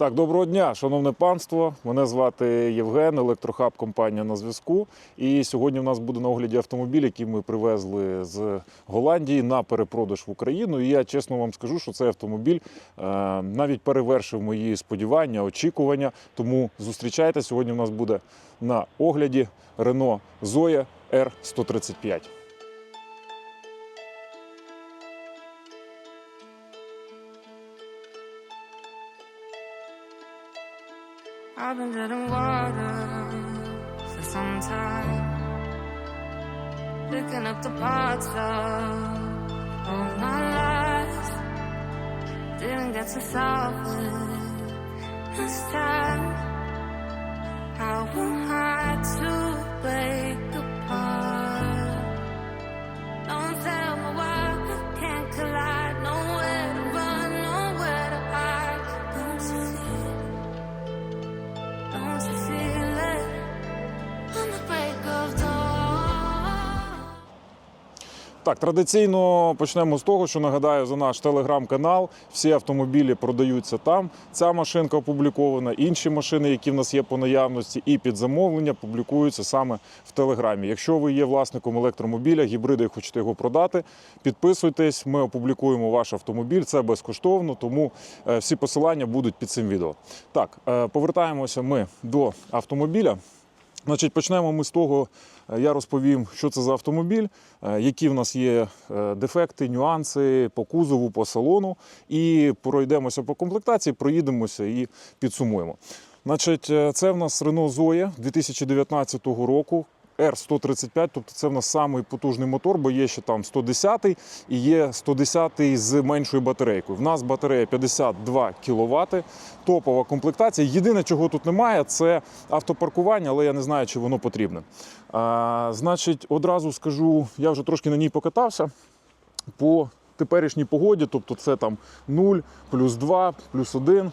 Так, доброго дня, шановне панство. Мене звати Євген, електрохаб компанія на зв'язку. І сьогодні в нас буде на огляді автомобіль, який ми привезли з Голландії на перепродаж в Україну. І я чесно вам скажу, що цей автомобіль е, навіть перевершив мої сподівання, очікування. Тому зустрічайте. Сьогодні в нас буде на огляді Renault Zoe R135. I've been treading water for some time, picking up the parts of all my life. Didn't get to solve it this time. How am I to break Так, традиційно почнемо з того, що нагадаю за наш телеграм-канал. Всі автомобілі продаються там. Ця машинка опублікована, інші машини, які в нас є по наявності, і під замовлення публікуються саме в телеграмі. Якщо ви є власником електромобіля, гібрида і хочете його продати, підписуйтесь. Ми опублікуємо ваш автомобіль. Це безкоштовно, тому е, всі посилання будуть під цим відео. Так, е, повертаємося ми до автомобіля. Значить, почнемо ми з того, я розповім, що це за автомобіль, е, які в нас є е, дефекти, нюанси по кузову, по салону. І пройдемося по комплектації, проїдемося і підсумуємо. Значить, е, це в нас Renault Zoe 2019 року. R135, тобто це в нас самий потужний мотор, бо є ще там 110 і є 110 з меншою батарейкою. В нас батарея 52 кВт, топова комплектація. Єдине, чого тут немає, це автопаркування, але я не знаю, чи воно потрібне. А, значить, одразу скажу, я вже трошки на ній покатався по теперішній погоді, тобто це там 0, плюс 2, плюс 1. Е,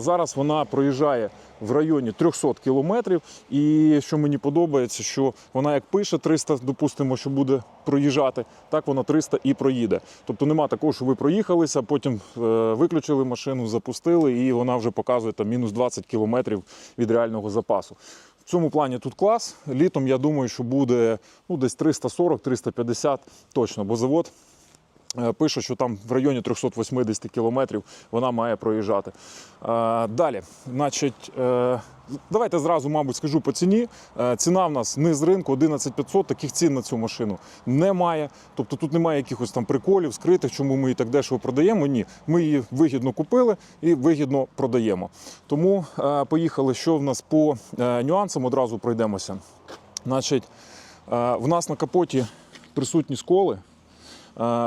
Зараз вона проїжджає в районі 300 кілометрів. І що мені подобається, що вона як пише 300, допустимо, що буде проїжджати, так вона 300 і проїде. Тобто нема такого, що ви проїхалися, потім е, виключили машину, запустили, і вона вже показує там мінус 20 кілометрів від реального запасу. В цьому плані тут клас. Літом я думаю, що буде ну, десь 340-350 точно, бо завод Пише, що там в районі 380 кілометрів вона має проїжджати. Е, Далі, значить, е, давайте зразу, мабуть, скажу по ціні. Е, Ціна в нас не з ринку 11500, таких цін на цю машину немає. Тобто тут немає якихось там приколів, скритих, чому ми її так дешево продаємо. Ні, ми її вигідно купили і вигідно продаємо. Тому е, поїхали, що в нас по е, нюансам, одразу пройдемося. Значить, е, в нас на капоті присутні сколи.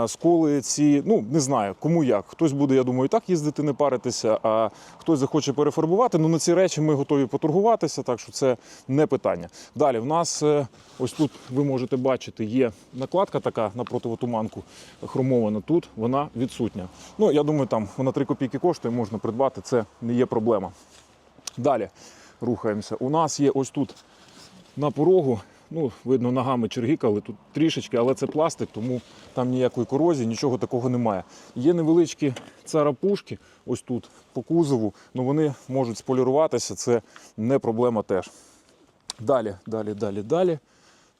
Сколи ці, ну не знаю, кому як. Хтось буде, я думаю, і так їздити, не паритися, а хтось захоче перефарбувати. Ну на ці речі ми готові поторгуватися, так що це не питання. Далі в нас е, ось тут ви можете бачити, є накладка така на противотуманку хромована. Тут вона відсутня. Ну я думаю, там вона 3 копійки коштує, можна придбати, це не є проблема. Далі рухаємося. У нас є ось тут на порогу. Ну, видно, ногами чергікали тут трішечки, але це пластик, тому там ніякої корозії, нічого такого немає. Є невеличкі царапушки, ось тут по кузову, але вони можуть споліруватися, це не проблема теж. Далі, далі, далі, далі.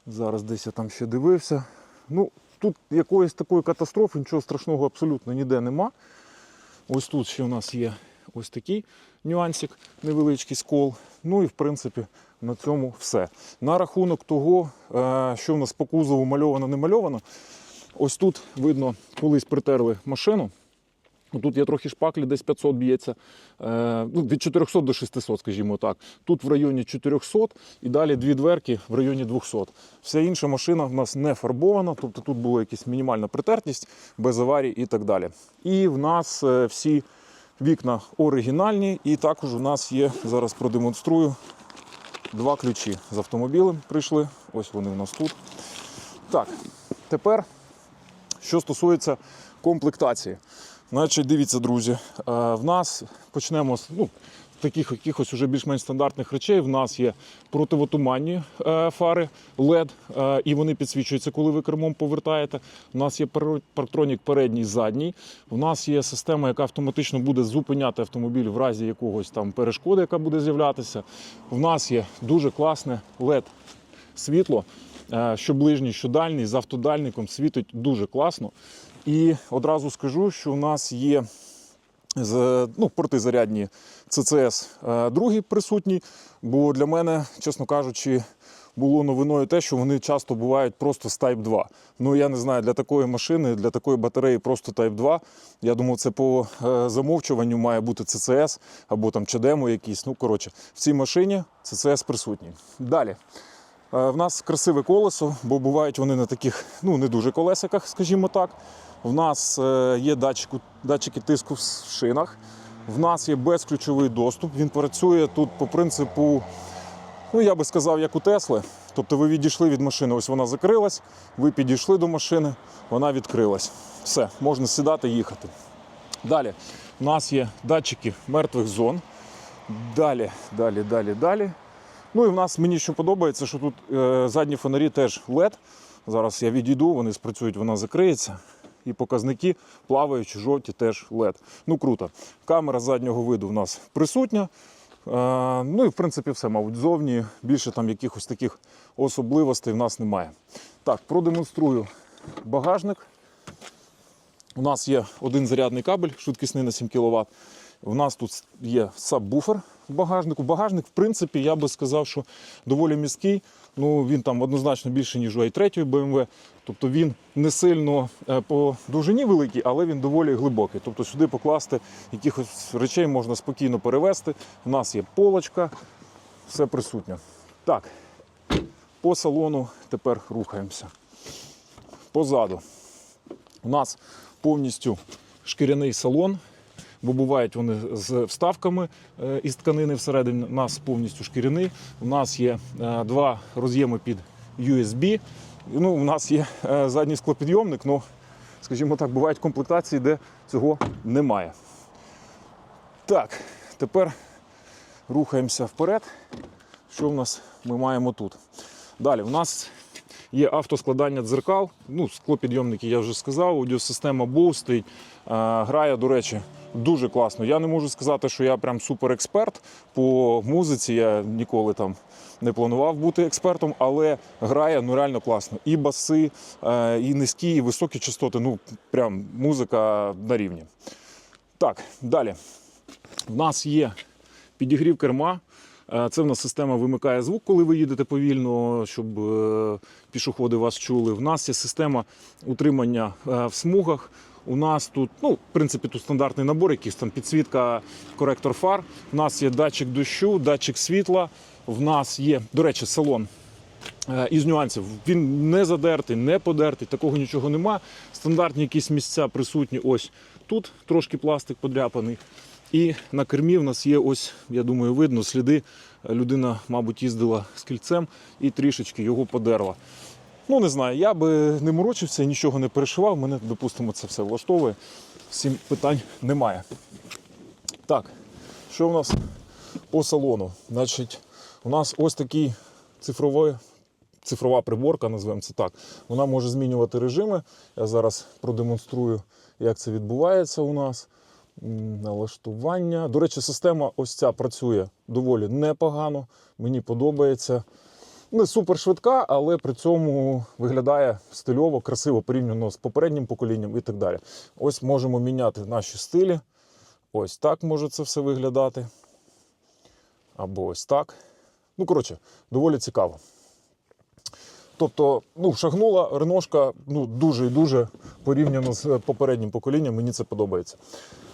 Зараз десь я там ще дивився. Ну, тут якоїсь такої катастрофи, нічого страшного абсолютно ніде нема. Ось тут ще у нас є ось такий нюансик, невеличкий скол. Ну і в принципі на цьому все. На рахунок того, е, що в нас по кузову мальовано, не мальовано. Ось тут видно, колись притерли машину. Тут є трохи шпаклі, десь 500 б'ється. Е, ну, від 400 до 600, скажімо так. Тут в районі 400 і далі дві дверки в районі 200. Вся інша машина в нас не фарбована, тобто тут була якась мінімальна притертість, без аварій і так далі. І в нас е, всі вікна оригінальні, і також у нас є, зараз продемонструю, два ключі з автомобілем прийшли. Ось вони у нас тут. Так, тепер що стосується комплектації. Значить, дивіться, друзі, е, в нас почнемо з ну, таких якихось уже більш-менш стандартних речей. В нас є противотуманні е, фари LED, е, і вони підсвічуються, коли ви кермом повертаєте. У нас є пар- парктронік передній задній. У нас є система, яка автоматично буде зупиняти автомобіль в разі якогось там перешкоди, яка буде з'являтися. У нас є дуже класне LED світло, е, що ближній, що дальній, з автодальником світить дуже класно. І одразу скажу, що у нас є ну, порти зарядні CCS е, другий присутній, бо для мене, чесно кажучи, було новиною те, що вони часто бувають просто з Type 2. Ну я не знаю, для такої машини, для такої батареї просто Type 2. Я думав, це по е, замовчуванню має бути CCS або там чадемо якийсь. Ну, коротше, в цій машині CCS присутній. Далі. Е, В нас красиве колесо, бо бувають вони на таких ну, не дуже колесиках, скажімо так. В нас є датчик, датчики тиску в шинах. В нас є безключовий доступ. Він працює тут по принципу, ну я би сказав, як у Тесли. Тобто ви відійшли від машини, ось вона закрилась, ви підійшли до машини, вона відкрилась. Все, можна сідати, їхати. Далі у нас є датчики мертвих зон. Далі, далі, далі, далі. Ну і в нас мені що подобається, що тут е, задні фонарі теж LED. Зараз я відійду, вони спрацюють, вона закриється. І показники плаваючі, жовті теж LED. Ну круто. Камера заднього виду в нас присутня. Е, ну і в принципі все, мабуть, зовні. Більше там якихось таких особливостей в нас немає. Так, продемонструю багажник. У нас є один зарядний кабель, швидкісний на 7 кВт. У нас тут є сабвуфер багажнику. Багажник, в принципі, я би сказав, що доволі міський. Ну, він там однозначно більше, ніж у i3 BMW. Тобто він не сильно е, по довжині великий, але він доволі глибокий. Тобто сюди покласти якихось речей можна спокійно перевезти. У нас є полочка, все присутнє. Так, по салону тепер рухаємося. Позаду. У нас повністю шкіряний салон, бо бувають вони з вставками е, із тканини всередині. У нас повністю шкіряний. У нас є е, два роз'єми під USB. Ну, у нас є е, задній склопідйомник, але, скажімо так, бувають комплектації, де цього немає. Так, тепер рухаємося вперед. Що в нас ми маємо тут? Далі, у нас є автоскладання дзеркал. Ну, склопідйомники я вже сказав. Аудіосистема Bose стоїть. Грає, до речі, дуже класно. Я не можу сказати, що я прям суперексперт по музиці. Я ніколи там не планував бути експертом, але грає ну реально класно. І баси, е, і низькі, і високі частоти. Ну, прям музика на рівні. Так, далі. В нас є підігрів керма. Е, Це в нас система вимикає звук, коли ви їдете повільно, щоб е, пішоходи вас чули. В нас є система утримання в смугах. У нас тут, ну, в принципі, тут стандартний набор, якийсь там підсвітка, коректор фар. У нас є датчик дощу, датчик світла. В нас є, до речі, салон Е, Із нюансів він не задертий, не подертий, такого нічого нема. Стандартні якісь місця присутні. Ось тут трошки пластик подряпаний. І на кермі в нас є ось, я думаю, видно сліди. Людина, мабуть, їздила з кільцем і трішечки його подерла. Ну, не знаю, я би не морочився, нічого не перешивав. Мене, допустимо, це все влаштовує. Всім питань немає. Так, що в нас по салону? Значить, у нас ось такий цифровий цифрова приборка, називаємо це так. Вона може змінювати режими. Я зараз продемонструю, як це відбувається у нас. Налаштування. До речі, система ось ця працює доволі непогано. Мені подобається. Не супер швидка, але при цьому виглядає стильово, красиво порівняно з попереднім поколінням і так далі. Ось можемо міняти наші стилі. Ось так може це все виглядати. Або ось так. Ну, коротше, доволі цікаво. Тобто, ну, шагнула реношка ну, дуже і дуже порівняно з попереднім поколінням. Мені це подобається.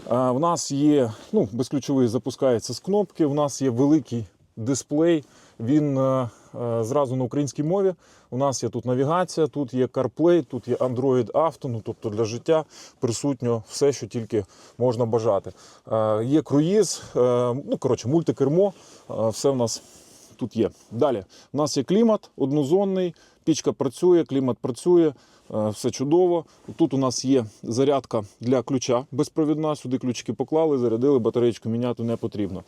А, в нас є ну, безключовий запускається з кнопки. У нас є великий дисплей. Він е, е, зразу на українській мові. У нас є тут навігація, тут є CarPlay, тут є Android Auto, ну тобто для життя присутньо все, що тільки можна бажати. Е, є круїз, е, ну коротше, мультикермо, е, все в нас тут є. Далі у нас є клімат однозонний, Пічка працює, клімат працює, е, все чудово. Тут у нас є зарядка для ключа безпровідна. Сюди ключики поклали, зарядили, батареєчку міняти не потрібно.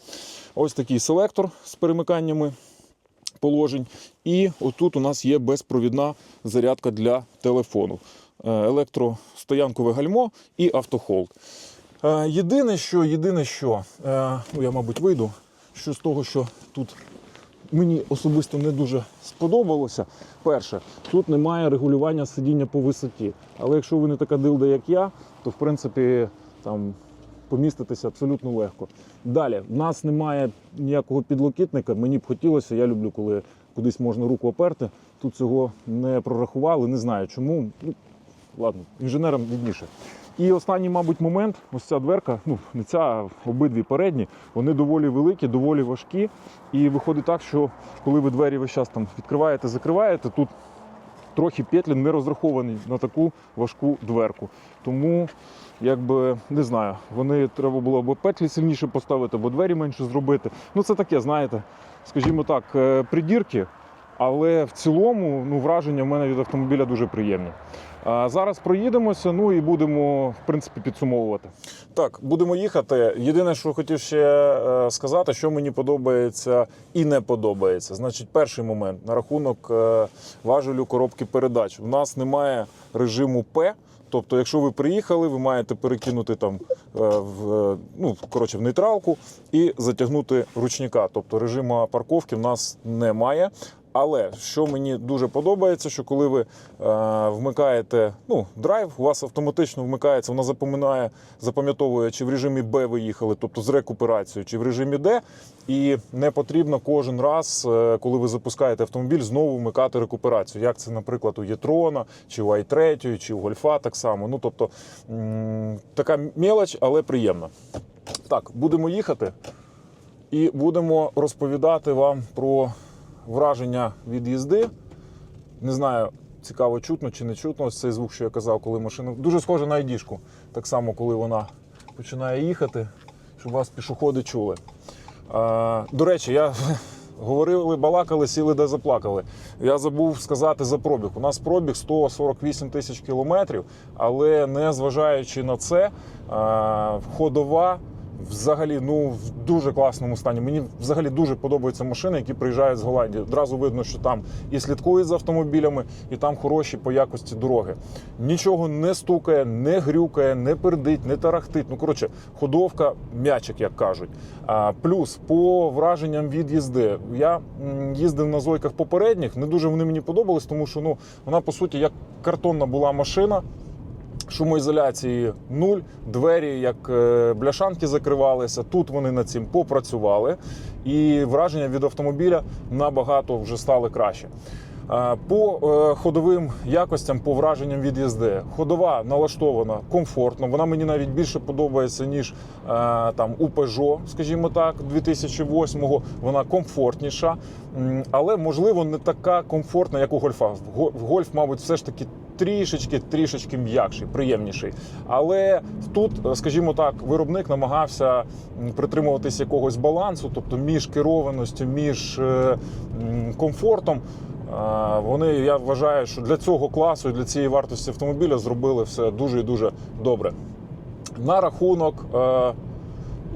Ось такий селектор з перемиканнями положень. І отут у нас є безпровідна зарядка для телефону. Е, Електростоянкове гальмо і автохолд. Е, Єдине, що, єдине, що е, ну я, мабуть, вийду, що з того, що тут мені особисто не дуже сподобалося. Перше, тут немає регулювання сидіння по висоті. Але якщо ви не така дилда, як я, то в принципі там поміститися абсолютно легко. Далі, в нас немає ніякого підлокітника. Мені б хотілося, я люблю, коли кудись можна руку оперти. Тут цього не прорахували, не знаю чому. Ну, ладно, інженерам відніше. І останній, мабуть, момент, ось ця дверка, ну не ця, а обидві передні, вони доволі великі, доволі важкі. І виходить так, що коли ви двері весь час там відкриваєте, закриваєте, тут трохи петлі не розраховані на таку важку дверку. Тому, якби не знаю, вони треба було або петлі сильніше поставити, або двері менше зробити. Ну це таке, знаєте, скажімо так, е, придірки. Але в цілому ну, враження в мене від автомобіля дуже приємні. Зараз проїдемося, ну і будемо в принципі підсумовувати. Так, будемо їхати. Єдине, що хотів ще е, сказати, що мені подобається і не подобається. Значить, перший момент на рахунок е, важелю коробки передач. У нас немає режиму П. Тобто, якщо ви приїхали, ви маєте перекинути там е, в ну коротше в нейтралку і затягнути ручника. Тобто режиму парковки в нас немає. Але що мені дуже подобається, що коли ви е, вмикаєте ну, драйв, у вас автоматично вмикається, вона запоминає, запам'ятовує, чи в режимі Б ви їхали, тобто з рекуперацією, чи в режимі Д. І не потрібно кожен раз, е, коли ви запускаєте автомобіль, знову вмикати рекуперацію. Як це, наприклад, у Єтрона, чи у i3, чи у Гольфа так само. Ну, тобто м, така мелоч, але приємна. Так, будемо їхати і будемо розповідати вам про враження від їзди. Не знаю, цікаво, чутно чи не чутно. Ось цей звук, що я казав, коли машина. Дуже схоже на айдішку. Так само, коли вона починає їхати, щоб вас пішоходи чули. А, до речі, я говорили, балакали, сіли де заплакали. Я забув сказати за пробіг. У нас пробіг 148 тисяч кілометрів, але не зважаючи на це, ходова взагалі ну в дуже класному стані. Мені взагалі дуже подобаються машини, які приїжджають з Голландії. Одразу видно, що там і слідкують за автомобілями, і там хороші по якості дороги. Нічого не стукає, не грюкає, не пердить, не тарахтить. Ну коротше, ходовка, м'ячик, як кажуть. А, плюс по враженням від їзди. Я їздив на зойках попередніх, не дуже вони мені подобались, тому що ну вона по суті як картонна була машина. Шумоізоляції нуль, двері як е, бляшанки закривалися. Тут вони над цим попрацювали, і враження від автомобіля набагато вже стали краще. Е, По е, ходовим якостям, по враженням від їзди, ходова налаштована комфортно. Вона мені навіть більше подобається ніж там у Peugeot, скажімо так, 2008-го. Вона комфортніша, але можливо не така комфортна, як у гольфа. В гольф, мабуть, все ж таки трішечки, трішечки м'якший, приємніший. Але тут, скажімо так, виробник намагався притримуватись якогось балансу, тобто між керованістю, між е, комфортом. Вони, я вважаю, що для цього класу і для цієї вартості автомобіля зробили все дуже і дуже добре. На рахунок, е,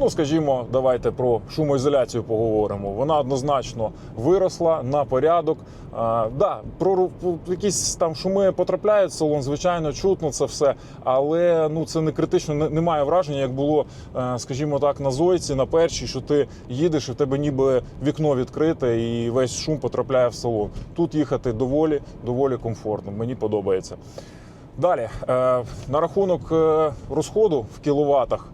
ну скажімо, давайте про шумоізоляцію поговоримо. Вона однозначно виросла на порядок. Е, Да, про якісь там шуми потрапляють в салон, звичайно, чутно це все, але ну це не критично. не- Немає враження, як було, е, скажімо так, на зойці, на першій, що ти їдеш, і в тебе ніби вікно відкрите, і весь шум потрапляє в салон. Тут їхати доволі, доволі комфортно. Мені подобається. Далі, е, на рахунок е, розходу в кіловатах.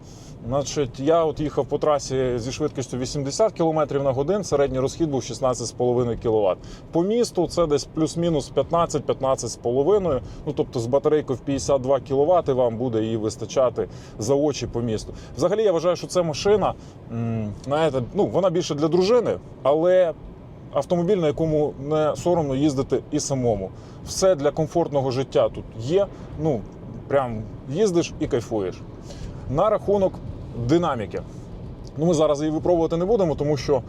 Значить, я от їхав по трасі зі швидкістю 80 км на годин, середній розхід був 16,5 кВт. По місту це десь плюс-мінус 15-15,5. Ну тобто з батарейкою в 52 кВт вам буде її вистачати за очі по місту. Взагалі я вважаю, що це машина, знаєте, ну вона більше для дружини, але автомобіль, на якому не соромно їздити і самому. Все для комфортного життя тут є. Ну прям їздиш і кайфуєш. На рахунок динаміки. Ну, ми зараз її випробувати не будемо, тому що е,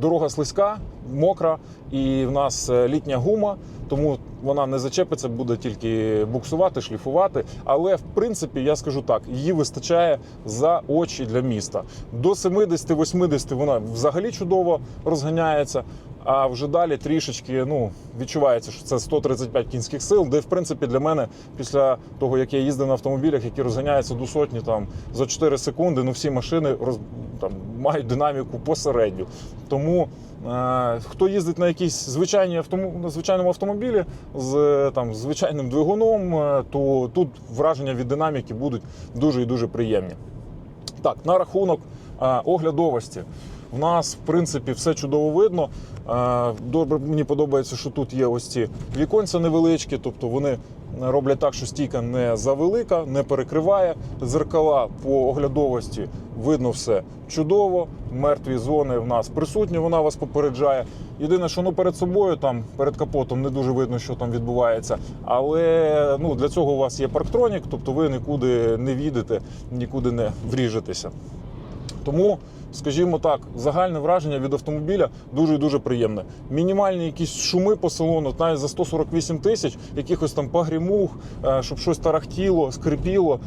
дорога слизька, мокра, і в нас е, літня гума, тому вона не зачепиться, буде тільки буксувати, шліфувати. Але в принципі, я скажу так, її вистачає за очі для міста. До 70-80 вона взагалі чудово розганяється. А вже далі трішечки ну відчувається, що це 135 кінських сил, де в принципі для мене після того, як я їздив на автомобілях, які розганяються до сотні там за 4 секунди, ну всі машини роз, там, мають динаміку посередню. Тому е, хто їздить на якійсь звичайній автому, на звичайному автомобілі з там звичайним двигуном, е, то тут враження від динаміки будуть дуже і дуже приємні. Так, на рахунок е, оглядовості. В нас, в принципі, все чудово видно. Е, Добре, мені подобається, що тут є ось ці віконця невеличкі, тобто вони роблять так, що стійка не завелика, не перекриває. Зеркала по оглядовості видно все чудово. Мертві зони в нас присутні, вона вас попереджає. Єдине, що ну перед собою, там перед капотом не дуже видно, що там відбувається. Але ну для цього у вас є парктронік, тобто ви нікуди не відете, нікуди не вріжетеся. Тому, скажімо так, загальне враження від автомобіля дуже дуже приємне. Мінімальні якісь шуми по салону, навіть за 148 тисяч, якихось там погрімух, е, щоб щось тарахтіло, скрипіло,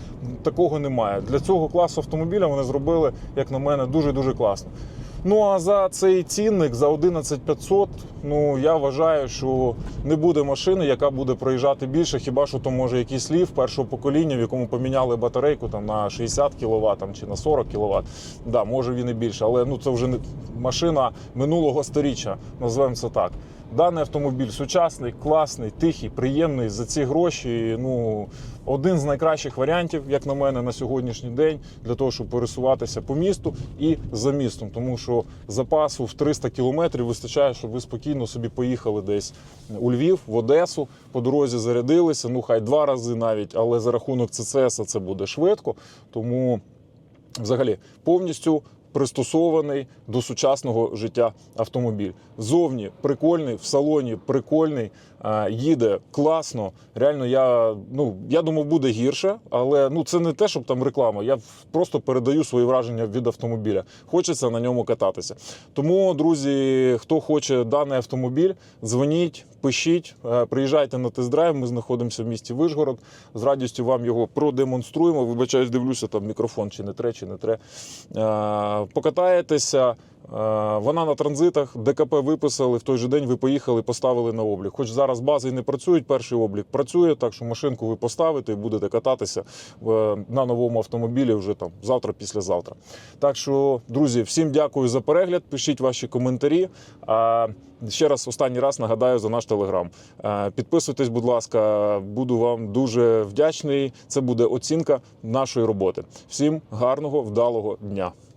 такого немає. Для цього класу автомобіля вони зробили, як на мене, дуже дуже класно. Ну а за цей цінник за 11500, ну я вважаю, що не буде машини, яка буде проїжджати більше. Хіба що то може якийсь лів першого покоління, в якому поміняли батарейку там на 60 кВт там, чи на 40 кВт. Да, може він і більше, але ну це вже не машина минулого сторіччя, називаємо це так. Даний автомобіль сучасний, класний, тихий, приємний за ці гроші. Ну один з найкращих варіантів, як на мене, на сьогоднішній день для того, щоб пересуватися по місту і за містом, тому що запасу в 300 кілометрів вистачає, щоб ви спокійно собі поїхали десь у Львів, в Одесу, по дорозі зарядилися. Ну хай два рази навіть, але за рахунок ЦЦС це буде швидко. Тому взагалі повністю пристосований до сучасного життя автомобіль. Зовні прикольний, в салоні прикольний, їде класно. Реально, я ну я думав, буде гірше, але ну це не те, щоб там реклама. Я просто передаю свої враження від автомобіля. Хочеться на ньому кататися. Тому, друзі, хто хоче даний автомобіль, дзвоніть, пишіть, е, приїжджайте на тест-драйв. Ми знаходимося в місті Вишгород. З радістю вам його продемонструємо. Вибачаюсь, дивлюся там мікрофон, чи не тре, чи не тре. Е, Покатаєтеся. Е, Вона на транзитах, ДКП виписали в той же день. Ви поїхали, поставили на облік. Хоч зараз бази не працюють, перший облік працює, так що машинку ви поставите і будете кататися е, на новому автомобілі вже там завтра, післязавтра. Так що, друзі, всім дякую за перегляд. Пишіть ваші коментарі. А ще раз останній раз нагадаю за наш телеграм. Е, Підписуйтесь, будь ласка, буду вам дуже вдячний. Це буде оцінка нашої роботи. Всім гарного, вдалого дня.